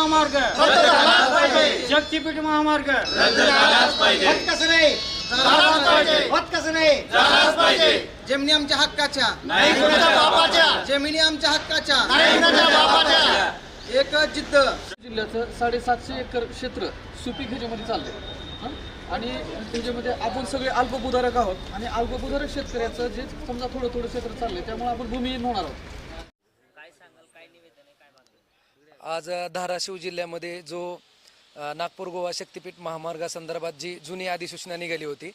महामार्ग. शक्तीपीठ महामार्ग. होत कसं नाही? होत कसं नाही? जमिनी आमच्या हक्काच्या. जमिनी आमच्या हक्काच्या. एकच जिद्द. जिल्ह्याचं साडेसातशे एकर क्षेत्र सुपीक ह्याच्यामध्ये चाललंय? आणि त्याच्यामध्ये आपण सगळे अल्पभूधारक आहोत. आणि अल्पभूधारक शेतकऱ्याचं जे समजा थोडं थोडं क्षेत्र चाललंय त्यामुळे आपण भूमिहीन होणार आहोत. आज धाराशिव जिल्ह्यामध्ये जो नागपूर गोवा शक्तीपीठ महामार्गासंदर्भात जी जुनी अधिसूचना निघाली होती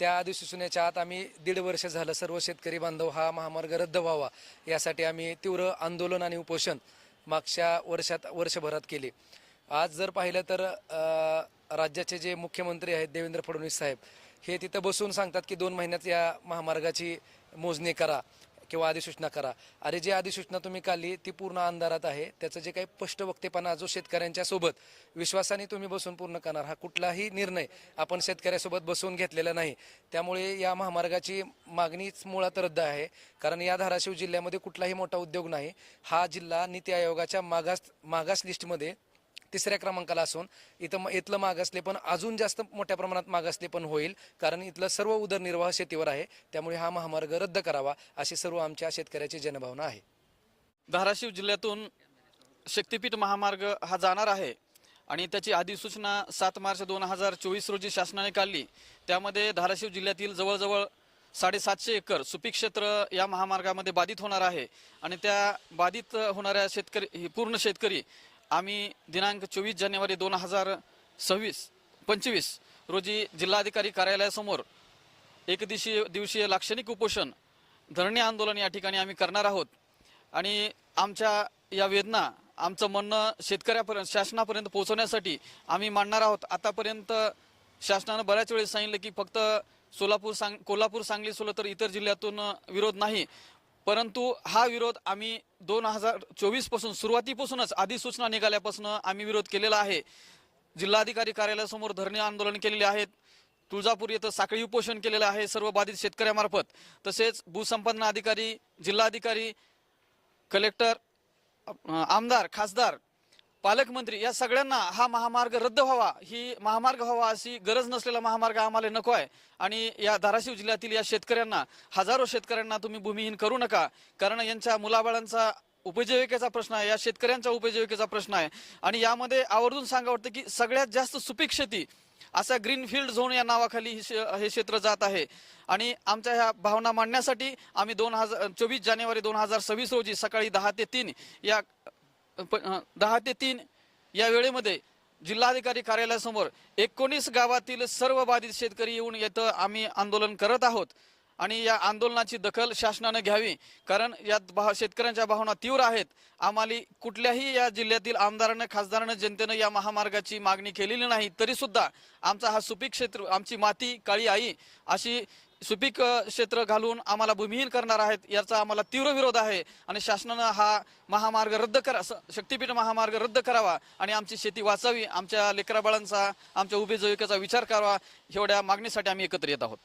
त्या अधिसूचनेच्या आत आम्ही दीड वर्ष झालं सर्व शेतकरी बांधव हा महामार्ग रद्द व्हावा यासाठी आम्ही तीव्र आंदोलन आणि उपोषण मागच्या वर्षात वर्षभरात केले. आज जर पाहिलं तर राज्याचे जे मुख्यमंत्री आहेत देवेंद्र फडणवीस साहेब हे तिथं बसून सांगतात की दोन महिन्यात या महामार्गाची मोजणी करा. किंवा अधिसूचना करा. अरे जी अधिसूचना तुम्ही काढली ती पूर्ण अंधारात आहे. त्याचं जे काही स्पष्ट वक्तेपणा जो शेतकऱ्यांच्या सोबत विश्वासाने तुम्ही बसून पूर्ण करणार हा कुठलाही निर्णय आपण शेतकऱ्यासोबत बसवून घेतलेला नाही. त्यामुळे या महामार्गाची मागणीच मुळात रद्द आहे. कारण या धाराशिव जिल्ह्यामध्ये कुठलाही मोठा उद्योग नाही. हा जिल्हा नीती आयोगाच्या मागास मागास लिस्टमध्ये तिसऱ्या क्रमांकाला असून इथं इथलं मागासले पण अजून जास्त मोठ्या प्रमाणात मागासले पण होईल कारण इथलं सर्व उदरनिर्वाह शेतीवर आहे. त्यामुळे हा महामार्ग रद्द करावा अशी सर्व आमच्या शेतकऱ्याची जनभावना आहे. धाराशिव जिल्ह्यातून शक्तीपीठ महामार्ग हा जाणार आहे आणि त्याची अधिसूचना सात मार्च दोन हजार चोवीस रोजी शासनाने काढली. त्यामध्ये धाराशिव जिल्ह्यातील जवळजवळ साडेसातशे एकर सुपीक क्षेत्र या महामार्गामध्ये बाधित होणार आहे आणि त्या बाधित होणाऱ्या शेतकरी पूर्ण शेतकरी आम्ही दिनांक चोवीस जानेवारी दोन हजार सव्वीस पंचवीस रोजी जिल्हाधिकारी कार्यालयासमोर एक दिवशी दिवशीय लाक्षणिक उपोषण धरणे आंदोलन या ठिकाणी आम्ही करणार आहोत. आणि आमच्या या वेदना आमचं म्हणणं शेतकऱ्यापर्यंत शासनापर्यंत पोहोचवण्यासाठी आम्ही मांडणार आहोत. आतापर्यंत शासनानं बऱ्याच वेळेस सांगितलं की फक्त सोलापूर सांग कोल्हापूर सांगली सोलं तर इतर जिल्ह्यातून विरोध नाही. परंतु हा विरोध आम्ही दोन हजार चोवीसपासून सुरुवातीपासूनच अधिसूचना निघाल्यापासून आम्ही विरोध केलेला आहे. जिल्हाधिकारी कार्यालयासमोर धरणे आंदोलन केलेले आहेत. तुळजापूर येथे साखळी उपोषण केलेलं आहे सर्व बाधित शेतकऱ्यामार्फत. तसेच भूसंपादन अधिकारी जिल्हाधिकारी कलेक्टर आमदार खासदार पालकमंत्री या सगळ्यांना हा महामार्ग रद्द व्हावा. ही महामार्ग व्हावा अशी गरज नसलेला महामार्ग आम्हाला नको आहे. आणि या धाराशिव जिल्ह्यातील या शेतकऱ्यांना हजारो शेतकऱ्यांना तुम्ही भूमिहीन करू नका. कारण यांच्या मुलाबाळांचा उपजीविकेचा प्रश्न आहे या शेतकऱ्यांच्या उपजीविकेचा प्रश्न आहे. आणि यामध्ये आवर्जून सांगा वाटतं की सगळ्यात जास्त सुपीक शेती असा ग्रीनफील्ड झोन या नावाखाली हे क्षेत्र जात आहे. आणि आमच्या ह्या भावना मांडण्यासाठी आम्ही दोन हजार चोवीस जानेवारी दोन हजार सव्वीस रोजी सकाळी दहा ते तीन या प- दहा ते तीन या वेळेमध्ये जिल्हाधिकारी कार्यालयासमोर एकोणीस गावातील सर्व बाधित शेतकरी येऊन येतं. आम्ही आंदोलन करत आहोत. आणि या आंदोलनाची दखल शासनानं घ्यावी कारण यात भाव शेतकऱ्यांच्या भावना तीव्र आहेत. आम्हाला कुठल्याही या जिल्ह्यातील आमदारानं खासदारानं जनतेनं या महामार्गाची मागणी केलेली नाही तरीसुद्धा आमचा हा सुपीक क्षेत्र आमची माती काळी आई अशी सुपीक क्षेत्र घालून आम्हाला भूमिहीन करणार आहेत याचा आम्हाला तीव्र विरोध आहे. आणि शासनानं हा महामार्ग रद्द करा स- शक्तीपीठ महामार्ग रद्द करावा आणि आमची शेती वाचावी आमच्या लेकराबाळांचा आमच्या उभे विचार करावा एवढ्या मागणीसाठी आम्ही एकत्र येत आहोत.